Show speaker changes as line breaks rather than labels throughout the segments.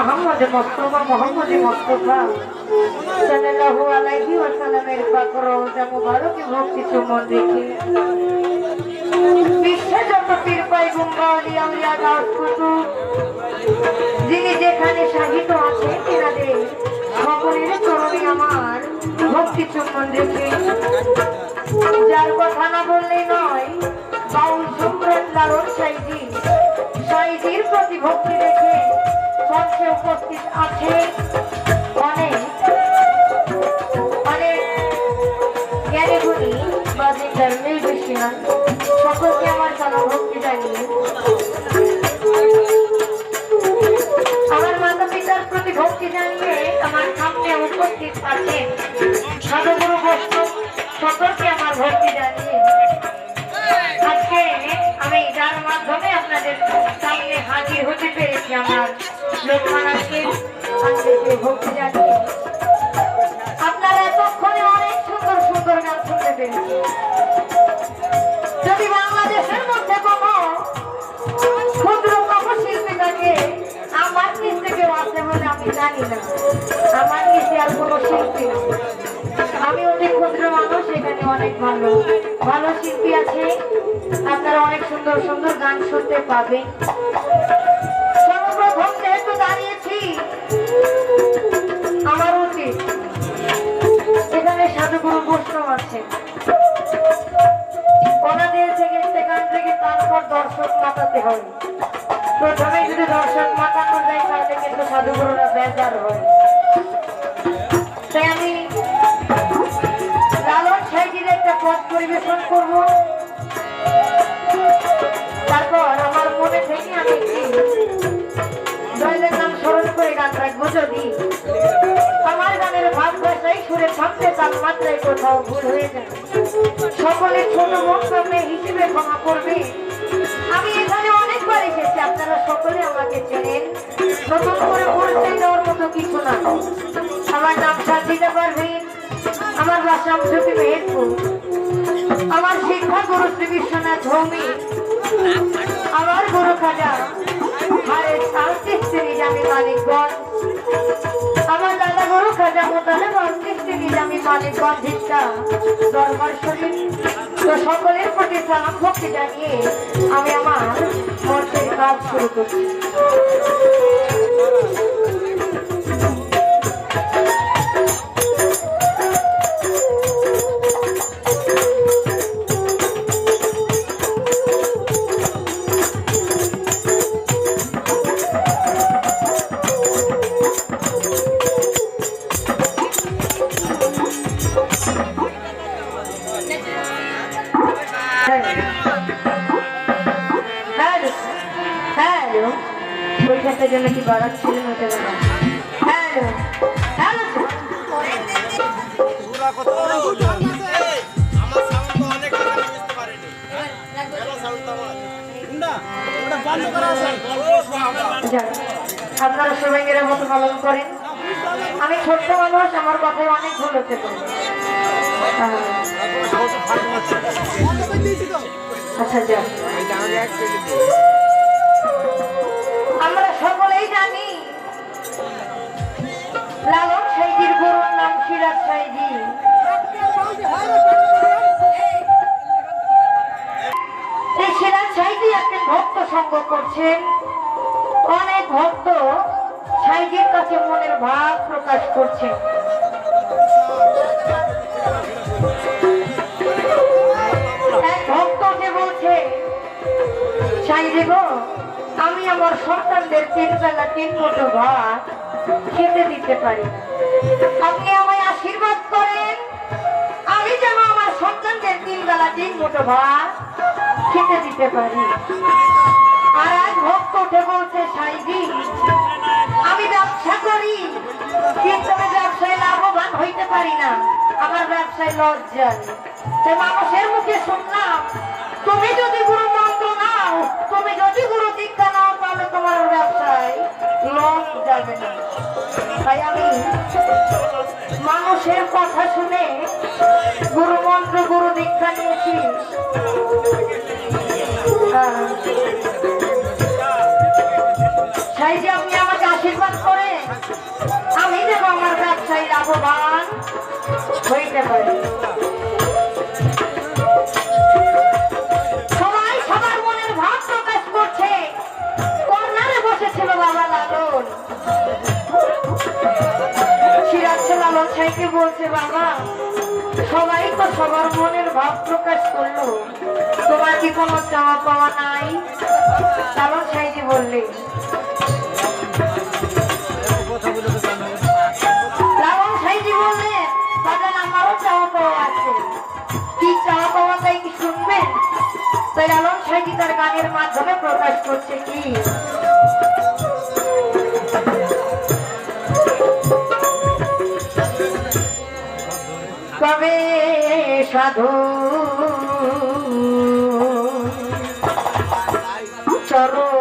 আহমদ মোস্তফা মোহাম্মদ মোস্তফা সাল্লাল্লাহু আলাইহি ওয়াসাল্লামের পাক রওজা মুবারকে ভক্তি চুম্বন রেখে বিশ্বে যত পীর পাই গুম্বালি আউলিয়া গাছ কুতুব যিনি যেখানে সাহিত্য আছে তেনাদের সকলের চরণে আমার ভক্তি চুম্বন রেখে যার কথা না বললেই নয়, বাউল সম্রাট লালন সাইজি, সাইজির প্রতি ভক্তি রেখে মঞ্চে উপস্থিত আছে অনেক অনেক জ্ঞানী বা সিঙ্গার মিউজিশিয়ান সকলকে আমার জনভক্তি জানিয়ে। আমার মাতা পিতার প্রতি ভক্তি জানিয়ে আমার সামনে উপস্থিত আছেন সাধুগুরু বৈষ্ণব, সকলকে আমার ভক্তি জানিয়ে। আজকে আমি যার মাধ্যমে আপনাদের সামনে হাজির হতে পেরেছি আমার। আপনারা এতক্ষণে আমার থেকেও আছে বলে আমি জানি আমার নিচে আর কোনো শিল্পী আমি অনেক ক্ষুদ্র মানুষ, এখানে অনেক ভালো। ভালো শিল্পী আছে। আপনারা অনেক সুন্দর সুন্দর গান শুনতে পাবেন। মাতাতে হবে প্রথমে যদি দর্শক মাতানো যায় তাহলে কিন্তু সাধুগুরুরা বেজার হয়। আমি লালন সাইজির একটা পথ পরিবেশন করব। তারপর আমার মনে থেকে আমি একটি দয়ালের নাম স্মরণ করে গান রাখব যদি। আমার গানের ভাব ভাষায় সুরে থামতে তার মাত্রায় কোথাও ভুল হয়ে যায়। সকলে ছোট মন্তব্যে হিসেবে ক্ষমা করবে। আমি এখানে অনেকবার এসেছি, আপনারা সকলে আমাকে চেনেন। নতুন করে পরিচয় দেওয়ার মতো কিছু না। আমার নাম সাথ দিতে পারবেন আমার বাসা আমসতি মেহেরপুর। আমার শিক্ষা গুরু শ্রী বিশ্বনাথ ভৌমি। আমার গুরু খাজা হারে সাঁত্রিশ নিজামি মালিকগঞ্জ আমার দাদা গুরু খাজা মোতালে পঁয়ত্রিশ নিজামি মালিকগঞ্জ দরবার শরীফ। তো সকলের প্রতি সালাম ভক্তি জানিয়ে আমি আমার মঞ্চের কাজ শুরু করছি।
আমি বুঝতে কি ভালো sound তো আমার।
যাক, আপনারা সবাই এর মতো পালন করেন? আমি ছোট্ট মানুষ আমার কথায় অনেক ভুল হতে পারে। আচ্ছা যাক। এক ভক্ত যে বলছে সাইজি গো, আমি আমার সন্তানদের তিন বেলা তিন মতো ভাত খেতে দিতে পারি। আপনি আশীর্বাদ করেন আমি যেন আমার সন্তানদের তিন বেলা তিন মুঠো ভাত খেতে দিতে পারি। আর এক ভক্ত উঠে বলছে সাইজি আমি ব্যবসা করি, কিন্তু আমি ব্যবসায় লাভবান হইতে পারি না। আমার ব্যবসায় লস যায় তাই মানুষের মুখে শুনলাম, তুমি যদি গুরু মন্ত্র নাও, তুমি যদি গুরু দীক্ষা নাও, তাহলে তোমার ব্যবসায় লস যাবে না তাই আমি মানুষের কথা শুনে গুরু মন্ত্র গুরু দীক্ষা নিয়েছি। সেই যে আপনি আশীর্বাদ করে আমি আমার ব্যবসায়ী লাভবান হইতে পারি। সাইকে বলছে, বাবা, সবাই তো সবার মনের ভাব প্রকাশ করল। তোমার কি কোনো চাওয়া পাওয়া নাই? লালন সাইজি বললে তার গানের মাধ্যমে প্রকাশ করছে কি? কবে সাধু। চরণ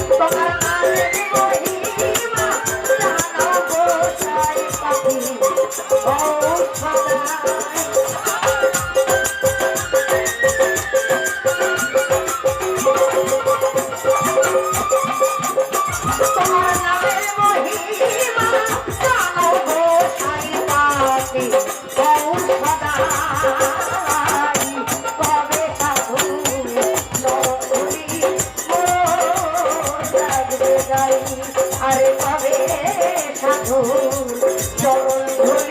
তোমার গাই আরে কবে সাধু চরণ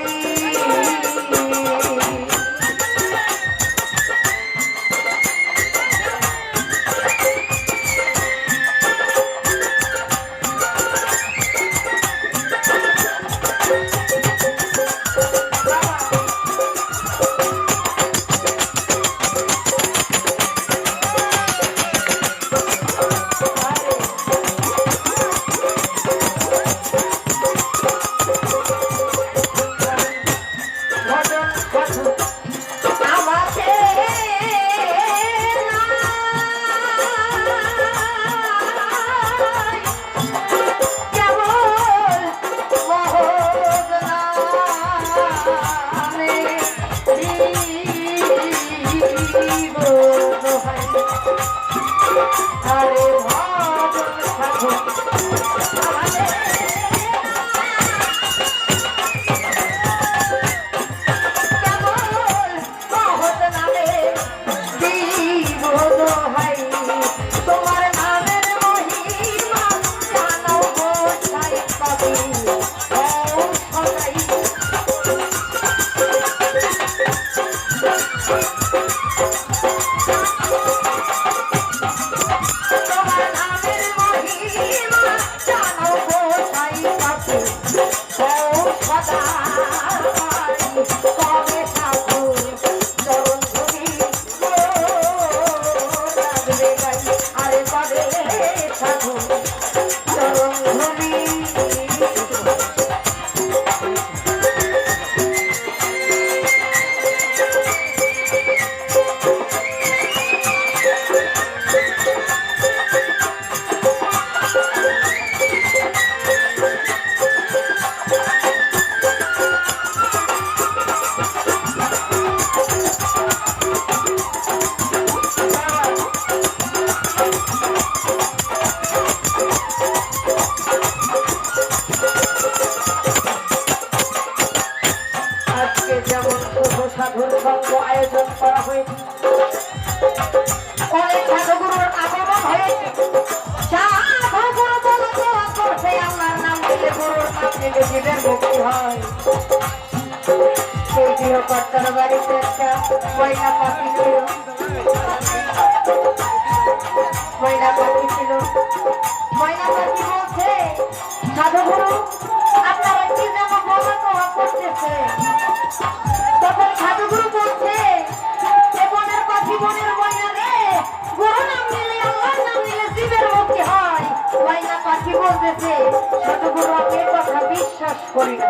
সেই গৃহকর্তার বাড়িতে ময়না পাখি ছিল ময়না পাখি ছিল হয়। ময়না পাখি বলতেছে সাধুগুরু বিশ্বাস করি না।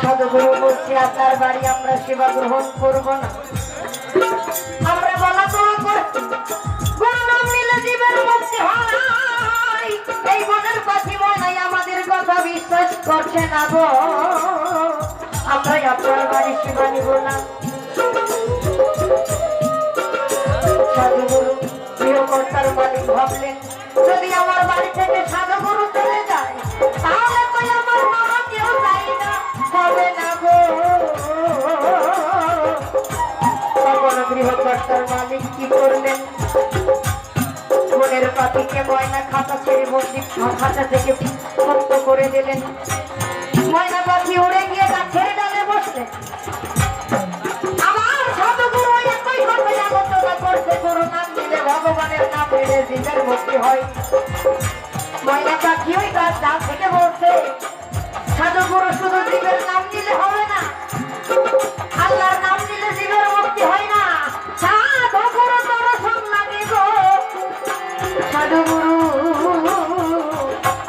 সাধুগুরু বলছে আপনার বাড়ি আমরা সেবা গ্রহণ করব না। আমরা আপনার বাড়ি সেবা নিব না। যদি আমার বাড়ি থেকে সাধুগুরু ময়না খাতা খাতা থেকে মুক্ত করে দিলেন ময়না পাখি উড়ে গিয়ে ডালে বসলেন দিলে ভগবানের নাম হয়। ময়না পাখি ওই গাছ থেকে বলছে, সাধুগুরু শুধু জীবের নাম নিলে হবে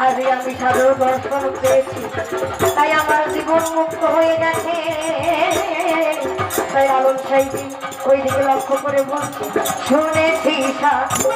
আজ আমি সাধু দর্শন পেয়েছি। তাই আমার জীবন মুক্ত হয়ে গেছে। তাই আলম সাহেবী ওই দিকে লক্ষ্য করে বলছি, শুনেছি সাধু